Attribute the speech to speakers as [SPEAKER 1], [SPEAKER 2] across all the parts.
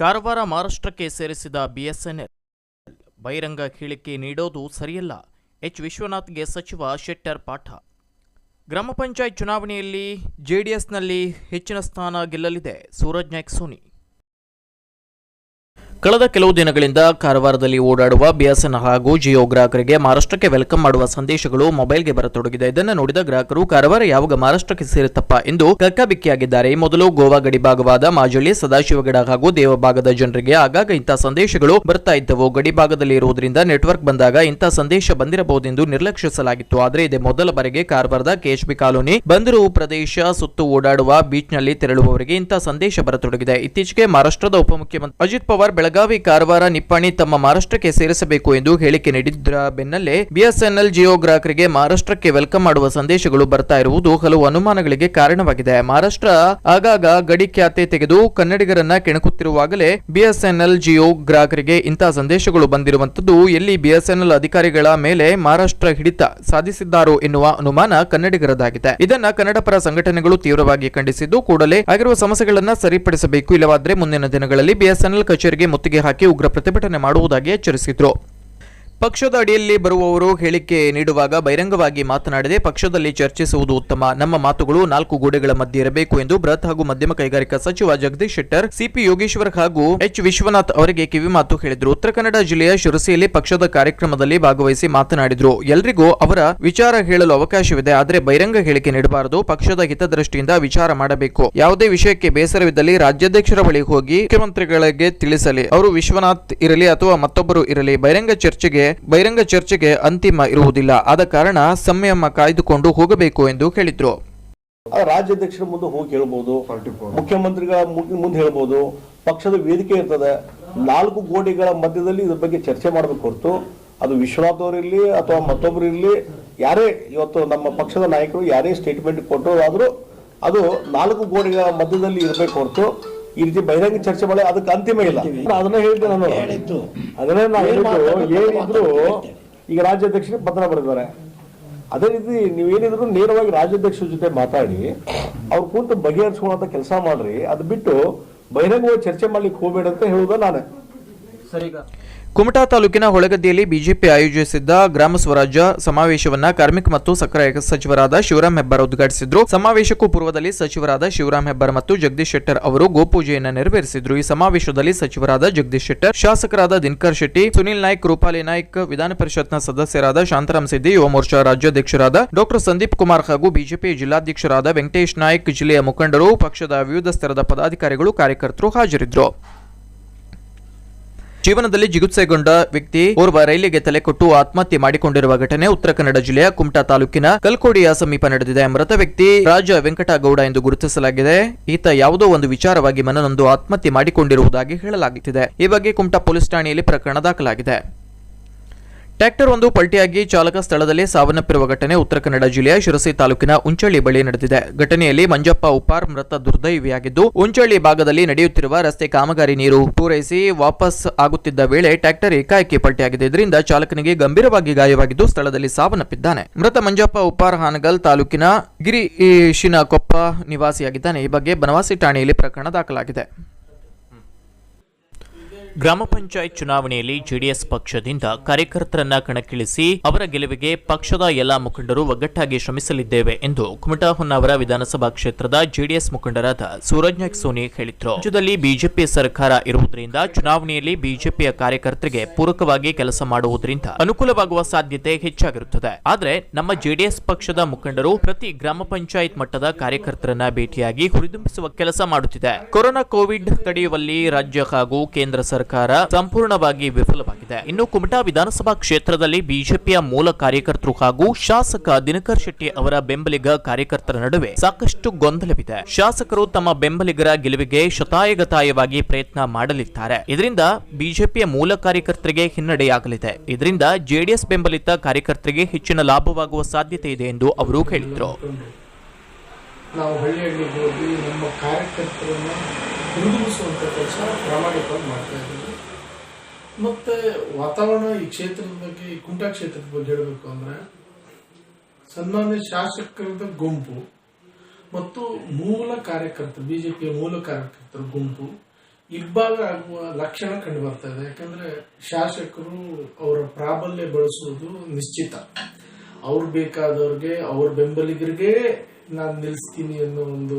[SPEAKER 1] ಕಾರವಾರ ಮಹಾರಾಷ್ಟ್ರಕ್ಕೆ ಸೇರಿಸಿದ ಬಿಎಸ್ಎನ್ಎಲ್. ಬಹಿರಂಗ ಹೇಳಿಕೆ ನೀಡೋದು ಸರಿಯಲ್ಲ. ಎಚ್. ವಿಶ್ವನಾಥ್ಗೆ ಸಚಿವ ಶೆಟ್ಟರ್ ಪಾಠ. ಗ್ರಾಮ ಪಂಚಾಯತ್ ಚುನಾವಣೆಯಲ್ಲಿ ಜೆಡಿಎಸ್ನಲ್ಲಿ ಹೆಚ್ಚಿನ ಸ್ಥಾನ ಗೆಲ್ಲಲಿದೆ. ಸೂರಜ್ ನಾಯ್ಕ್ ಸೋನಿ ಕಳೆದ ಕೆಲವು ದಿನಗಳಿಂದ ಕಾರವಾರದಲ್ಲಿ ಓಡಾಡುವ ಬಿಎಸ್ಎನ್ ಹಾಗೂ ಜಿಯೋ ಗ್ರಾಹಕರಿಗೆ ಮಹಾರಾಷ್ಟ್ರಕ್ಕೆ ವೆಲ್ಕಮ್ ಮಾಡುವ ಸಂದೇಶಗಳು ಮೊಬೈಲ್ಗೆ ಬರತೊಡಗಿದೆ. ಇದನ್ನು ನೋಡಿದ ಗ್ರಾಹಕರು, ಕಾರವಾರ ಯಾವಾಗ ಮಹಾರಾಷ್ಟ್ರಕ್ಕೆ ಸೇರುತ್ತಪ್ಪ? ಎಂದು ಕಕ್ಕಾಬಿಕ್ಕಿಯಾಗಿದ್ದಾರೆ. ಮೊದಲು ಗೋವಾ ಗಡಿ ಭಾಗವಾದ ಮಾಜಳ್ಳಿ, ಸದಾಶಿವಗಡ ಹಾಗೂ ದೇವಭಾಗದ ಜನರಿಗೆ ಆಗಾಗ ಇಂಥ ಸಂದೇಶಗಳು ಬರ್ತಾ ಇದ್ದವು. ಗಡಿ ಭಾಗದಲ್ಲಿ ಇರುವುದರಿಂದ ನೆಟ್ವರ್ಕ್ ಬಂದಾಗ ಇಂಥ ಸಂದೇಶ ಬಂದಿರಬಹುದೆಂದು ನಿರ್ಲಕ್ಷಿಸಲಾಗಿತ್ತು. ಆದರೆ ಇದೇ ಮೊದಲ ಬಾರಿಗೆ ಕಾರವಾರದ ಕೆಎಚ್ಬಿ ಕಾಲೋನಿ ಬಂದರು ಪ್ರದೇಶ ಸುತ್ತು ಓಡಾಡುವ ಬೀಚ್ನಲ್ಲಿ ತೆರಳುವವರಿಗೆ ಇಂಥ ಸಂದೇಶ ಬರತೊಡಗಿದೆ. ಇತ್ತೀಚೆಗೆ ಮಹಾರಾಷ್ಟ್ರದ ಉಪಮುಖ್ಯಮಂತ್ರಿ ಅಜಿತ್ ಪವಾರ್ ಬೆಳಗಾವಿ ಕಾರವಾರ ನಿಪ್ಪಾಣಿ ತಮ್ಮ ಮಹಾರಾಷ್ಟ್ರಕ್ಕೆ ಸೇರಿಸಬೇಕು ಎಂದು ಹೇಳಿಕೆ ನೀಡಿದ್ದರ ಬೆನ್ನಲ್ಲೇ ಬಿಎಸ್ಎನ್ಎಲ್ ಜಿಯೋ ಗ್ರಾಹಕರಿಗೆ ಮಹಾರಾಷ್ಟ್ರಕ್ಕೆ ವೆಲ್ಕಮ್ ಮಾಡುವ ಸಂದೇಶಗಳು ಬರ್ತಾ ಇರುವುದು ಹಲವು ಅನುಮಾನಗಳಿಗೆ ಕಾರಣವಾಗಿದೆ. ಮಹಾರಾಷ್ಟ್ರ ಆಗಾಗ ಗಡಿ ಖ್ಯಾತೆ ತೆಗೆದು ಕನ್ನಡಿಗರನ್ನ ಕೆಣಕುತ್ತಿರುವಾಗಲೇ ಬಿಎಸ್ಎನ್ಎಲ್ ಜಿಯೋ ಗ್ರಾಹಕರಿಗೆ ಇಂತಹ ಸಂದೇಶಗಳು ಬಂದಿರುವಂತದ್ದು ಎಲ್ಲಿ ಬಿಎಸ್ಎನ್ಎಲ್ ಅಧಿಕಾರಿಗಳ ಮೇಲೆ ಮಹಾರಾಷ್ಟ್ರ ಹಿಡಿತ ಸಾಧಿಸಿದ್ದಾರೋ ಎನ್ನುವ ಅನುಮಾನ ಕನ್ನಡಿಗರದಾಗಿದೆ. ಇದನ್ನ ಕನ್ನಡ ಪರ ಸಂಘಟನೆಗಳು ತೀವ್ರವಾಗಿ ಖಂಡಿಸಿದ್ದು ಕೂಡಲೇ ಆಗಿರುವ ಸಮಸ್ಯೆಗಳನ್ನ ಸರಿಪಡಿಸಬೇಕು. ಇಲ್ಲವಾದ್ರೆ ಮುಂದಿನ ದಿನಗಳಲ್ಲಿ ಬಿಎಸ್ಎನ್ಎಲ್ ಕಚೇರಿಗೆ ಮುತ್ತಿಗೆ ಹಾಕಿ ಉಗ್ರ ಪ್ರತಿಭಟನೆ ಮಾಡುವುದಾಗಿ ಎಚ್ಚರಿಸಿದ್ರು. ಪಕ್ಷದ ಅಡಿಯಲ್ಲಿ ಬರುವವರು ಹೇಳಿಕೆ ನೀಡುವಾಗ ಬಹಿರಂಗವಾಗಿ ಮಾತನಾಡದೆ ಪಕ್ಷದಲ್ಲಿ ಚರ್ಚಿಸುವುದು ಉತ್ತಮ. ನಮ್ಮ ಮಾತುಗಳು ನಾಲ್ಕು ಗೋಡೆಗಳ ಮಧ್ಯೆ ಇರಬೇಕು ಎಂದು ಬೃಹತ್ ಹಾಗೂ ಮಧ್ಯಮ ಕೈಗಾರಿಕಾ ಸಚಿವ ಜಗದೀಶ್ ಶೆಟ್ಟರ್, ಸಿಪಿ ಯೋಗೇಶ್ವರ್ ಹಾಗೂ ಎಚ್. ವಿಶ್ವನಾಥ್ ಅವರಿಗೆ ಕಿವಿಮಾತು ಹೇಳಿದರು. ಉತ್ತರ ಕನ್ನಡ ಜಿಲ್ಲೆಯ ಶಿರಸಿಯಲ್ಲಿ ಪಕ್ಷದ ಕಾರ್ಯಕ್ರಮದಲ್ಲಿ ಭಾಗವಹಿಸಿ ಮಾತನಾಡಿದರು. ಎಲ್ರಿಗೂ ಅವರ ವಿಚಾರ ಹೇಳಲು ಅವಕಾಶವಿದೆ. ಆದರೆ ಬಹಿರಂಗ ಹೇಳಿಕೆ ನೀಡಬಾರದು. ಪಕ್ಷದ ಹಿತದೃಷ್ಟಿಯಿಂದ ವಿಚಾರ ಮಾಡಬೇಕು. ಯಾವುದೇ ವಿಷಯಕ್ಕೆ ಬೇಸರವಿದ್ದಲ್ಲಿ ರಾಜ್ಯಾಧ್ಯಕ್ಷರ ಬಳಿ ಹೋಗಿ ಮುಖ್ಯಮಂತ್ರಿಗಳಿಗೆ ತಿಳಿಸಲಿ. ಅವರು ವಿಶ್ವನಾಥ್ ಇರಲಿ ಅಥವಾ ಮತ್ತೊಬ್ಬರು ಇರಲಿ, ಬಹಿರಂಗ ಚರ್ಚೆಗೆ ಬಹಿರಂಗ ಚರ್ಚೆಗೆ ಅಂತಿಮ ಇರುವುದಿಲ್ಲ. ಆದ ಕಾರಣ ಸಂಯಮ ಕಾಯ್ದುಕೊಂಡು ಹೋಗಬೇಕು ಎಂದು ಹೇಳಿದ್ರು.
[SPEAKER 2] ರಾಜ್ಯಾಧ್ಯಕ್ಷರ ಮುಂದೆ ಹೋಗಿ ಹೇಳ್ಬೋದು ಮುಖ್ಯಮಂತ್ರಿಗಳ ಮುಂದೆ ಹೇಳ್ಬೋದು, ಪಕ್ಷದ ವೇದಿಕೆ ಇರ್ತದೆ. ನಾಲ್ಕು ಗೋಡೆಗಳ ಮಧ್ಯದಲ್ಲಿ ಇದ್ರ ಬಗ್ಗೆ ಚರ್ಚೆ ಮಾಡಬೇಕು ಹೊರತು ಅದು ವಿಶ್ವನಾಥ್ ಅವರಿರ್ಲಿ ಅಥವಾ ಮತ್ತೊಬ್ಬರು ಇರಲಿ, ಯಾರೇ ಇವತ್ತು ನಮ್ಮ ಪಕ್ಷದ ನಾಯಕರು ಯಾರೇ ಸ್ಟೇಟ್ಮೆಂಟ್ ಕೊಟ್ಟರು ಆದರೂ ಅದು ನಾಲ್ಕು ಗೋಡೆಗಳ ಮಧ್ಯದಲ್ಲಿ ಇರಬೇಕು ಹೊರತು ಈ ರೀತಿ ಬಹಿರಂಗ ಚರ್ಚೆ ಮಾಡಿ ಅದಕ್ಕೆ ಅಂತಿಮ ಇಲ್ಲ. ಅದನ್ನ ಹೇಳಿದ್ದೆ ನಾನು ಅದನ್ನೇ ನಾನು. ಹೇಳಿದ್ದು. ಏನಿದ್ರು ಈಗ ರಾಜ್ಯಾಧ್ಯಕ್ಷರಿಗೆ ಪತ್ರ ಬರೆದಿದ್ದಾರೆ. ಅದೇ ರೀತಿ ನೀವೇನಿದ್ರು ನೇರವಾಗಿ ರಾಜ್ಯಾಧ್ಯಕ್ಷರ ಜೊತೆ ಮಾತಾಡಿ ಅವ್ರ ಕೂತು ಬಗೆಹರಿಸ್ಕೊಳ್ಳೋ ಕೆಲಸ ಮಾಡ್ರಿ. ಅದು ಬಿಟ್ಟು ಬಹಿರಂಗವಾಗಿ ಚರ್ಚೆ ಮಾಡ್ಲಿಕ್ಕೆ ಹೋಗ್ಬೇಡ ಅಂತ ಹೇಳುದ ನಾನೇ.
[SPEAKER 1] ಕುಮಟಾ ತಾಲೂಕಿನ ಹೊಳಗದ್ದೆಯಲ್ಲಿ ಬಿಜೆಪಿ ಆಯೋಜಿಸಿದ್ದ ಗ್ರಾಮ ಸ್ವರಾಜ್ಯ ಸಮಾವೇಶವನ್ನ ಕಾರ್ಮಿಕ ಮತ್ತು ಸಕ್ಕರೆ ಸಚಿವರಾದ ಶಿವರಾಮ್ ಹೆಬ್ಬಾರ್ ಉದ್ಘಾಟಿಸಿದ್ರು. ಸಮಾವೇಶಕ್ಕೂ ಪೂರ್ವದಲ್ಲಿ ಸಚಿವರಾದ ಶಿವರಾಮ್ ಹೆಬ್ಬಾರ್ ಮತ್ತು ಜಗದೀಶ್ ಶೆಟ್ಟರ್ ಅವರು ಗೋಪೂಜೆಯನ್ನು ನೆರವೇರಿಸಿದ್ರು. ಈ ಸಮಾವೇಶದಲ್ಲಿ ಸಚಿವರಾದ ಜಗದೀಶ್ ಶೆಟ್ಟರ್, ಶಾಸಕರಾದ ದಿನಕರ್ ಶೆಟ್ಟಿ, ಸುನಿಲ್ ನಾಯ್ಕ್, ರೂಪಾಲಿ ನಾಯ್ಕ್, ವಿಧಾನ ಪರಿಷತ್ನ ಸದಸ್ಯರಾದ ಶಾಂತರಾಮ್ ಸಿದ್ದಿ, ಯುವ ಮೋರ್ಚಾ ರಾಜ್ಯಾಧ್ಯಕ್ಷರಾದ ಡಾಕ್ಟರ್ ಸಂದೀಪ್ ಕುಮಾರ್ ಹಾಗೂ ಬಿಜೆಪಿ ಜಿಲ್ಲಾಧ್ಯಕ್ಷರಾದ ವೆಂಕಟೇಶ್ ನಾಯ್ಕ್, ಜಿಲ್ಲೆಯ ಮುಖಂಡರು, ಪಕ್ಷದ ವಿವಿಧ ಸ್ತರದ ಪದಾಧಿಕಾರಿಗಳು, ಕಾರ್ಯಕರ್ತರು ಹಾಜರಿದ್ದರು ಜೀವನದಲ್ಲಿ ಜಿಗುಪ್ಸೆಗೊಂಡ ವ್ಯಕ್ತಿ ಓರ್ವ ರೈಲಿಗೆ ತಲೆ ಕೊಟ್ಟು ಆತ್ಮಹತ್ಯೆ ಮಾಡಿಕೊಂಡಿರುವ ಘಟನೆ ಉತ್ತರ ಕನ್ನಡ ಜಿಲ್ಲೆಯ ಕುಮಟಾ ತಾಲೂಕಿನ ಕಲ್ಕೋಡಿಯ ಸಮೀಪ ನಡೆದಿದೆ. ಮೃತ ವ್ಯಕ್ತಿ ರಾಜ ವೆಂಕಟಗೌಡ ಎಂದು ಗುರುತಿಸಲಾಗಿದೆ. ಈತ ಯಾವುದೋ ಒಂದು ವಿಚಾರವಾಗಿ ಮನನೊಂದು ಆತ್ಮಹತ್ಯೆ ಮಾಡಿಕೊಂಡಿರುವುದಾಗಿ ಹೇಳಲಾಗುತ್ತಿದೆ. ಈ ಬಗ್ಗೆ ಕುಮಟಾ ಪೊಲೀಸ್ ಠಾಣೆಯಲ್ಲಿ ಪ್ರಕರಣ ದಾಖಲಾಗಿದೆ. ಟ್ರ್ಯಾಕ್ಟರ್ ಒಂದು ಪಲ್ಟಿಯಾಗಿ ಚಾಲಕ ಸ್ಥಳದಲ್ಲಿ ಸಾವನ್ನಪ್ಪಿರುವ ಘಟನೆ ಉತ್ತರ ಕನ್ನಡ ಜಿಲ್ಲೆಯ ಶಿರಸಿ ತಾಲೂಕಿನ ಉಂಚಳ್ಳಿ ಬಳಿ ನಡೆದಿದೆ. ಘಟನೆಯಲ್ಲಿ ಮಂಜಪ್ಪ ಉಪ್ಪಾರ್ ಮೃತ ದುರ್ದೈವಿಯಾಗಿದ್ದು ಉಂಚಳ್ಳಿ ಭಾಗದಲ್ಲಿ ನಡೆಯುತ್ತಿರುವ ರಸ್ತೆ ಕಾಮಗಾರಿ ನೀರು ಪೂರೈಸಿ ವಾಪಸ್ ಆಗುತ್ತಿದ್ದ ವೇಳೆ ಟ್ರ್ಯಾಕ್ಟರ್ ಏಕಾಏಕಿ ಪಲ್ಟಿಯಾಗಿದೆ ಇದರಿಂದ ಚಾಲಕನಿಗೆ ಗಂಭೀರವಾಗಿ ಗಾಯವಾಗಿದ್ದು ಸ್ಥಳದಲ್ಲಿ ಸಾವನ್ನಪ್ಪಿದ್ದಾನೆ. ಮೃತ ಮಂಜಪ್ಪ ಉಪ್ಪಾರ್ ಹಾನಗಲ್ ತಾಲೂಕಿನ ಗಿರಿಶಿನಕೊಪ್ಪ ನಿವಾಸಿಯಾಗಿದ್ದಾನೆ. ಈ ಬಗ್ಗೆ ಬನವಾಸಿ ಠಾಣೆಯಲ್ಲಿ ಪ್ರಕರಣ ದಾಖಲಾಗಿದೆ. ಗ್ರಾಮ ಪಂಚಾಯತ್ ಚುನಾವಣೆಯಲ್ಲಿ ಜೆಡಿಎಸ್ ಪಕ್ಷದಿಂದ ಕಾರ್ಯಕರ್ತರನ್ನ ಕಣಕ್ಕಿಳಿಸಿ ಅವರ ಗೆಲುವಿಗೆ ಪಕ್ಷದ ಎಲ್ಲಾ ಮುಖಂಡರು ಒಗ್ಗಟ್ಟಾಗಿ ಶ್ರಮಿಸಲಿದ್ದೇವೆ ಎಂದು ಕುಮಟಾ ಹೊನ್ನಾವರ ವಿಧಾನಸಭಾ ಕ್ಷೇತ್ರದ ಜೆಡಿಎಸ್ ಮುಖಂಡರಾದ ಸೂರಜ್ ನಾಯ್ಕ್ ಸೋನಿ ಹೇಳಿದ್ರು. ರಾಜ್ಯದಲ್ಲಿ ಬಿಜೆಪಿ ಸರ್ಕಾರ ಇರುವುದರಿಂದ ಚುನಾವಣೆಯಲ್ಲಿ ಬಿಜೆಪಿಯ ಕಾರ್ಯಕರ್ತರಿಗೆ ಪೂರಕವಾಗಿ ಕೆಲಸ ಮಾಡುವುದರಿಂದ ಅನುಕೂಲವಾಗುವ ಸಾಧ್ಯತೆ ಹೆಚ್ಚಾಗಿರುತ್ತದೆ. ಆದರೆ ನಮ್ಮ ಜೆಡಿಎಸ್ ಪಕ್ಷದ ಮುಖಂಡರು ಪ್ರತಿ ಗ್ರಾಮ ಪಂಚಾಯತ್ ಮಟ್ಟದ ಕಾರ್ಯಕರ್ತರನ್ನ ಭೇಟಿಯಾಗಿ ಹುರಿದುಂಬಿಸುವ ಕೆಲಸ ಮಾಡುತ್ತಿದೆ. ಕೊರೋನಾ ಕೋವಿಡ್ ತಡೆಯುವಲ್ಲಿ ರಾಜ್ಯ ಹಾಗೂ ಕೇಂದ್ರ ಸರ್ಕಾರ ಸಂಪೂರ್ಣವಾಗಿ ವಿಫಲವಾಗಿದೆ. ಇನ್ನು ಕುಮಟಾ ವಿಧಾನಸಭಾ ಕ್ಷೇತ್ರದಲ್ಲಿ ಬಿಜೆಪಿಯ ಮೂಲ ಕಾರ್ಯಕರ್ತರು ಹಾಗೂ ಶಾಸಕ ದಿನಕರ್ ಶೆಟ್ಟಿ ಅವರ ಬೆಂಬಲಿಗ ಕಾರ್ಯಕರ್ತರ ನಡುವೆ ಸಾಕಷ್ಟು ಗೊಂದಲವಿದೆ. ಶಾಸಕರು ತಮ್ಮ ಬೆಂಬಲಿಗರ ಗೆಲುವಿಗೆ ಶತಾಯಗತಾಯವಾಗಿ ಪ್ರಯತ್ನ ಮಾಡಲಿದ್ದಾರೆ. ಇದರಿಂದ ಬಿಜೆಪಿಯ ಮೂಲ ಕಾರ್ಯಕರ್ತರಿಗೆ ಹಿನ್ನಡೆಯಾಗಲಿದೆ. ಇದರಿಂದ ಜೆಡಿಎಸ್ ಬೆಂಬಲಿತ ಕಾರ್ಯಕರ್ತರಿಗೆ ಹೆಚ್ಚಿನ ಲಾಭವಾಗುವ ಸಾಧ್ಯತೆ ಇದೆ ಎಂದು ಅವರು ಹೇಳಿದರು.
[SPEAKER 3] ನಾವು ಹಳ್ಳಿ ಹಳ್ಳಿಗೆ ಹೋಗಿ ನಮ್ಮ ಕಾರ್ಯಕರ್ತರನ್ನು ಹಿಂದಿರುಗಿಸುವಂಥ ಕೆಲಸ ಪ್ರಾಮಾಣಿಕವಾಗಿ ಮಾಡ್ತಾ ಇದ್ದೀವಿ. ಮತ್ತು ವಾತಾವರಣ ಈ ಕ್ಷೇತ್ರದ ಬಗ್ಗೆ, ಈ ಕುಂಟಾ ಕ್ಷೇತ್ರದ ಬಗ್ಗೆ ಹೇಳಬೇಕು ಅಂದ್ರೆ, ಸನ್ಮಾನ್ಯ ಶಾಸಕರದ ಗುಂಪು ಮತ್ತು ಮೂಲ ಕಾರ್ಯಕರ್ತರು, ಬಿಜೆಪಿಯ ಮೂಲ ಕಾರ್ಯಕರ್ತರ ಗುಂಪು ಇಬ್ಬಾಗ ಆಗುವ ಲಕ್ಷಣ ಕಂಡು ಬರ್ತಾ ಇದೆ. ಯಾಕಂದ್ರೆ ಶಾಸಕರು ಅವರ ಪ್ರಾಬಲ್ಯ ಬಳಸುವುದು ನಿಶ್ಚಿತ. ಅವ್ರು ಬೇಕಾದವ್ರಿಗೆ, ಅವ್ರ ಬೆಂಬಲಿಗರಿಗೆ ನಾನು ನಿಲ್ಲಿಸ್ತೀನಿ ಅನ್ನೋ ಒಂದು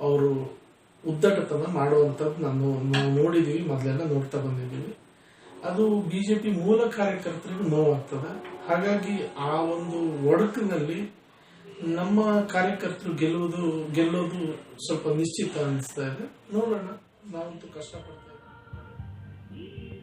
[SPEAKER 3] ಅವರು ಉದ್ದಟತನ ಮಾಡುವಂಥದ್ದು ನಾನು ನೋಡಿದೀವಿ, ಮೊದಲೆಲ್ಲ ನೋಡ್ತಾ ಬಂದಿದ್ದೀವಿ. ಅದು ಬಿಜೆಪಿ ಮೂಲ ಕಾರ್ಯಕರ್ತರಿಗೂ ನೋವಾಗ್ತದೆ. ಹಾಗಾಗಿ ಆ ಒಂದು ಒಡಕಿನಲ್ಲಿ ನಮ್ಮ ಕಾರ್ಯಕರ್ತರು ಗೆಲ್ಲುವುದು, ಗೆಲ್ಲೋದು ಸ್ವಲ್ಪ ನಿಶ್ಚಿತ ಅನಿಸ್ತಾ ಇದೆ. ನೋಡೋಣ. ನಾವಂತೂ ಕಷ್ಟಪಡ್ತಾ ಇದ್ದೀವಿ.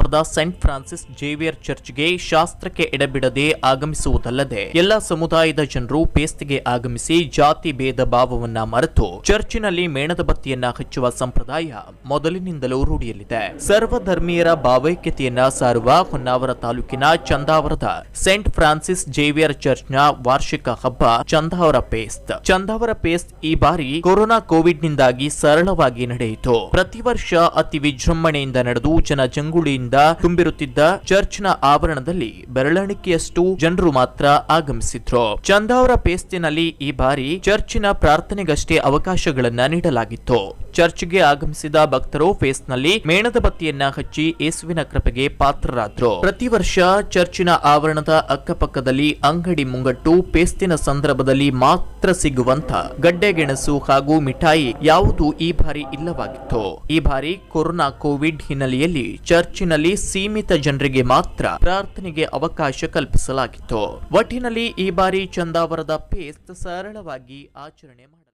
[SPEAKER 1] ನಗರದ ಸೆಂಟ್ ಫ್ರಾನ್ಸಿಸ್ ಜೇವಿಯರ್ ಚರ್ಚ್ಗೆ ಶಾಸ್ತ್ರಕ್ಕೆ ಎಡಬಿಡದೆ ಆಗಮಿಸುವುದಲ್ಲದೆ ಎಲ್ಲ ಸಮುದಾಯದ ಜನರು ಪೇಸ್ತಿಗೆ ಆಗಮಿಸಿ ಜಾತಿ ಭೇದ ಭಾವವನ್ನ ಮರೆತು ಚರ್ಚಿನಲ್ಲಿ ಮೇಣದ ಬತ್ತಿಯನ್ನ ಹಚ್ಚುವ ಸಂಪ್ರದಾಯ ಮೊದಲಿನಿಂದಲೂ ರೂಢಿಯಲ್ಲಿದೆ. ಸರ್ವಧರ್ಮೀಯರ ಭಾವೈಕ್ಯತೆಯನ್ನ ಸಾರುವ ಹೊನ್ನಾವರ ತಾಲೂಕಿನ ಚಂದಾವರದ ಸೆಂಟ್ ಫ್ರಾನ್ಸಿಸ್ ಜೇವಿಯರ್ ಚರ್ಚ್ನ ವಾರ್ಷಿಕ ಹಬ್ಬ ಚಂದಾವರ ಪೇಸ್ತ್ ಚಂದಾವರ ಪೇಸ್ತ್ ಈ ಬಾರಿ ಕೊರೋನಾ ಕೋವಿಡ್ ನಿಂದಾಗಿ ಸರಳವಾಗಿ ನಡೆಯಿತು. ಪ್ರತಿ ವರ್ಷ ಅತಿ ವಿಜೃಂಭಣೆಯಿಂದ ನಡೆದು ಜನಜಂಗುಳಿಯಿಂದ ತುಂಬಿರುತ್ತಿದ್ದ ಚರ್ಚ್ನ ಆವರಣದಲ್ಲಿ ಬೆರಳೆಣಿಕೆಯಷ್ಟು ಜನರು ಮಾತ್ರ ಆಗಮಿಸಿದ್ರು. ಚಂದಾವರ ಪೇಸ್ತಿನಲ್ಲಿ ಈ ಬಾರಿ ಚರ್ಚಿನ ಪ್ರಾರ್ಥನೆಗಷ್ಟೇ ಅವಕಾಶಗಳನ್ನ ನೀಡಲಾಗಿತ್ತು. ಚರ್ಚ್ಗೆ ಆಗಮಿಸಿದ ಭಕ್ತರು ಫೇಸ್ನಲ್ಲಿ ಮೇಣದ ಬತ್ತಿಯನ್ನ ಹಚ್ಚಿ ಯೇಸುವಿನ ಕೃಪೆಗೆ ಪಾತ್ರರಾದ್ರು. ಪ್ರತಿ ವರ್ಷ ಚರ್ಚಿನ ಆವರಣದ ಅಕ್ಕಪಕ್ಕದಲ್ಲಿ ಅಂಗಡಿ ಮುಂಗಟ್ಟು ಪೇಸ್ತಿನ ಸಂದರ್ಭದಲ್ಲಿ ಮಾತ್ರ ಸಿಗುವಂತ ಗಡ್ಡೆಗೆಣಸು ಹಾಗೂ ಮಿಠಾಯಿ ಯಾವುದು ಈ ಬಾರಿ ಇಲ್ಲವಾಗಿತ್ತು. ಈ ಬಾರಿ ಕೊರೋನಾ ಕೋವಿಡ್ ಹಿನ್ನೆಲೆಯಲ್ಲಿ ಚರ್ಚಿನಲ್ಲಿ ಸೀಮಿತ ಜನರಿಗೆ ಮಾತ್ರ ಪ್ರಾರ್ಥನೆಗೆ ಅವಕಾಶ ಕಲ್ಪಿಸಲಾಗಿತ್ತು. ಒಟ್ಟಿನಲ್ಲಿ ಈ ಬಾರಿ ಚಂದಾವರದ ಪೇಸ್ಟ್ ಸರಳವಾಗಿ ಆಚರಣೆ